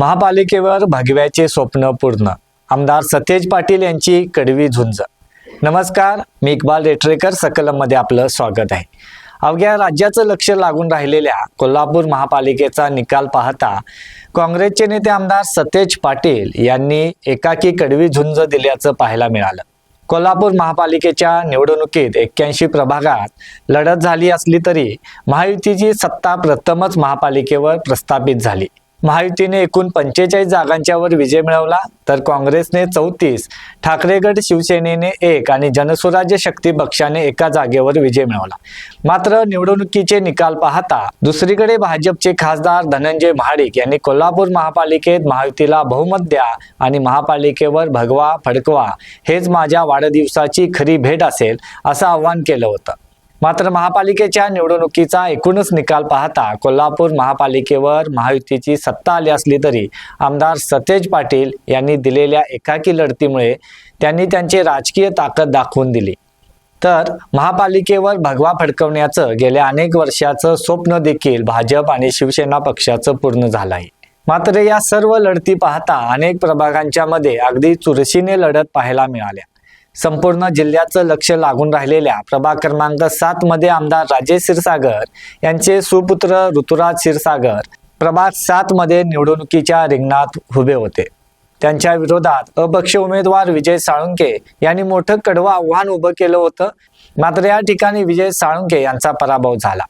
महापालिकेवर भगव्याचे स्वप्न पूर्ण. आमदार सतेज पाटील यांची कडवी झुंज. नमस्कार मी इक्बाल रेटरेकर सकलममध्ये आपलं स्वागत आहे. अवघ्या राज्याचं लक्ष लागून राहिलेल्या कोल्हापूर महापालिकेचा निकाल पाहता काँग्रेसचे नेते आमदार सतेज पाटील यांनी एकाकी कडवी झुंज दिल्याचं पाहायला मिळालं. कोल्हापूर महापालिकेच्या निवडणुकीत एक्क्याऐंशी प्रभागात लढत झाली असली तरी महायुतीची सत्ता प्रथमच महापालिकेवर प्रस्थापित झाली. महायुतीने एकूण पंचेचाळीस जागांच्यावर विजय मिळवला तर काँग्रेसने चौतीस ठाकरेगड शिवसेनेने एक आणि जनस्वराज्य शक्ती पक्षाने एका जागेवर विजय मिळवला. मात्र निवडणुकीचे निकाल पाहता दुसरीकडे भाजपचे खासदार धनंजय महाडिक यांनी कोल्हापूर महापालिकेत महायुतीला बहुमत द्या आणि महापालिकेवर भगवा फडकवा हेच माझ्या वाढदिवसाची खरी भेट असेल असं आवाहन केलं होतं. मात्र महापालिकेच्या निवडणुकीचा एकूणच निकाल पाहता कोल्हापूर महापालिकेवर महायुतीची सत्ता आली असली तरी आमदार सतेज पाटील यांनी दिलेल्या एकाकी लढतीमुळे त्यांनी त्यांची राजकीय ताकद दाखवून दिली. तर महापालिकेवर भगवा फडकवण्याचं गेल्या अनेक वर्षाचं स्वप्न देखील भाजप आणि शिवसेना पक्षाचं पूर्ण झालं आहे मात्र या सर्व लढती पाहता अनेक प्रभागांच्या मध्ये अगदी चुरशीने लढत पाहायला मिळाल्या. संपूर्ण जिल्ह्याचं लक्ष लागून राहिलेल्या प्रभाग क्रमांक सात मध्ये आमदार राजेश क्षीरसागर यांचे सुपुत्र ऋतुराज क्षीरसागर प्रभाग सात मध्ये निवडणुकीच्या रिंगणात उभे होते. त्यांच्या विरोधात अपक्ष उमेदवार विजय साळुंके यांनी मोठं कडवं आव्हान उभं केलं होतं. मात्र या ठिकाणी विजय साळुंके यांचा पराभव झाला.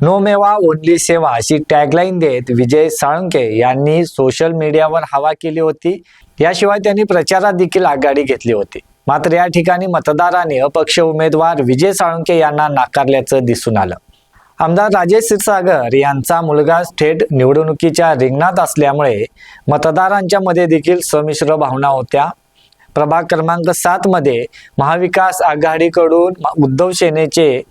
नो मेवा ओनली सेवा अशी टॅगलाईन देत विजय साळुंके यांनी सोशल मीडियावर हवा केली होती. याशिवाय त्यांनी प्रचारात देखील आघाडी घेतली होती. मात्र या ठिकाणी मतदारांनी अपक्ष उमेदवार विजय साळुंके यांना नाकारल्याचं दिसून आलं. आमदार राजेश क्षीरसागर यांचा मुलगा थेट निवडणुकीच्या रिंगणात असल्यामुळे मतदारांच्या मध्ये देखील संमिश्र भावना होत्या. प्रभाग क्रमांक सात मध्ये महाविकास आघाडीकडून उद्धव सेनेचे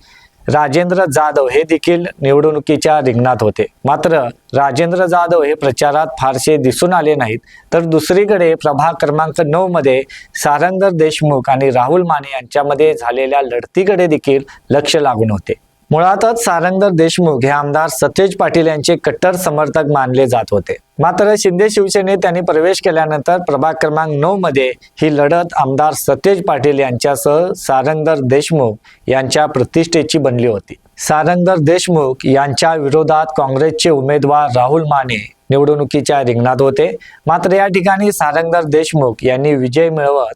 राजेंद्र जाधव हे देखील निवडणुकीच्या रिंगणात होते. मात्र राजेंद्र जाधव हे प्रचारात फारसे दिसून आले नाहीत. तर दुसरीकडे प्रभाग क्रमांक नऊ मध्ये सारंगर देशमुख आणि राहुल माने यांच्यामध्ये झालेल्या लढतीकडे देखील लक्ष लागून होते. मुळातच सारंगर देशमुख हे आमदार सतेज पाटील यांचे कट्टर समर्थक मानले जात होते. मात्र शिंदे शिवसेनेत त्यांनी प्रवेश केल्यानंतर प्रभाग क्रमांक नऊ मध्ये ही लढत आमदार सतेज पाटील यांच्यासह सारंगर देशमुख यांच्या प्रतिष्ठेची बनली होती. सारंगर देशमुख यांच्या विरोधात काँग्रेसचे उमेदवार राहुल माने निवडणुकीच्या रिंगणात होते. मात्र या ठिकाणी सारंगर देशमुख यांनी विजय मिळवत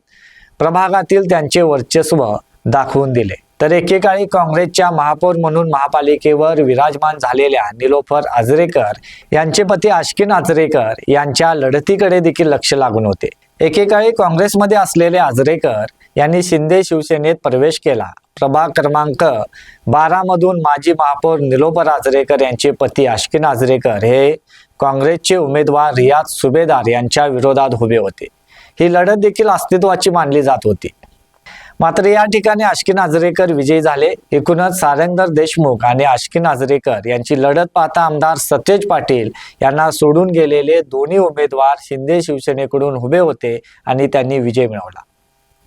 प्रभागातील त्यांचे वर्चस्व दाखवून दिले. तर एकेकाळी काँग्रेसच्या महापौर म्हणून महापालिकेवर विराजमान झालेल्या निलोफर आजरेकर यांचे पती आश्किन आजरेकर यांच्या लढतीकडे देखील लक्ष लागून होते. एकेकाळी काँग्रेसमध्ये असलेले आजरेकर यांनी शिंदे शिवसेनेत प्रवेश केला. प्रभाग क्रमांक बारा मधून माजी महापौर निलोफर आजरेकर यांचे पती आश्किन आजरेकर हे काँग्रेसचे उमेदवार रियाज सुभेदार यांच्या विरोधात उभे होते. ही लढत देखील अस्तित्वाची मानली जात होती. मात्र या ठिकाणी आश्किन नाजरेकर विजयी झाले. एकूणच सारंगर देशमुख आणि आश्की नाजरेकर यांची लढत पाहता आमदार सतेज पाटील यांना सोडून गेलेले दोन्ही उमेदवार शिंदे शिवसेनेकडून उभे होते आणि त्यांनी विजय मिळवला.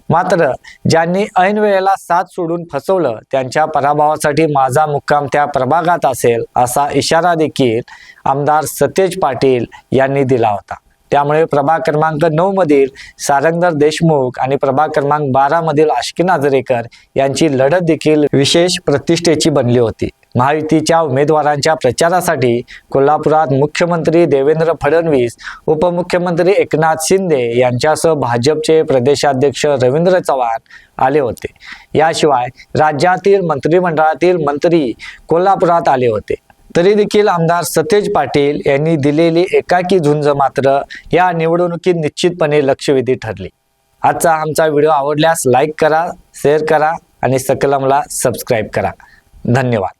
मात्र ज्यांनी ऐन वेळेला साथ सोडून फसवलं त्यांच्या पराभवासाठी माझा मुक्काम त्या प्रभागात असेल असा इशारा देखील आमदार सतेज पाटील यांनी दिला होता. त्यामुळे प्रभाग क्रमांक नऊ मधील सारंगर देशमुख आणि प्रभाग क्रमांक बारा मधील आश्की नाजरेकर यांची लढत देखील विशेष प्रतिष्ठेची बनली होती. महायुतीच्या उमेदवारांच्या प्रचारासाठी कोल्हापुरात मुख्यमंत्री देवेंद्र फडणवीस उपमुख्यमंत्री एकनाथ शिंदे यांच्यासह भाजपचे प्रदेशाध्यक्ष रवींद्र चव्हाण आले होते. याशिवाय राज्यातील मंत्रिमंडळातील मंत्री कोल्हापुरात आले होते. तरी देखील आमदार सतेज पाटील यांनी दिलेली एकाकी झुंज मात्र या निवडणुकीत निश्चितपणे लक्षवेधी ठरली. आजचा आमचा व्हिडिओ आवडल्यास लाईक करा शेअर करा आणि सकलमला सबस्क्राईब करा. धन्यवाद.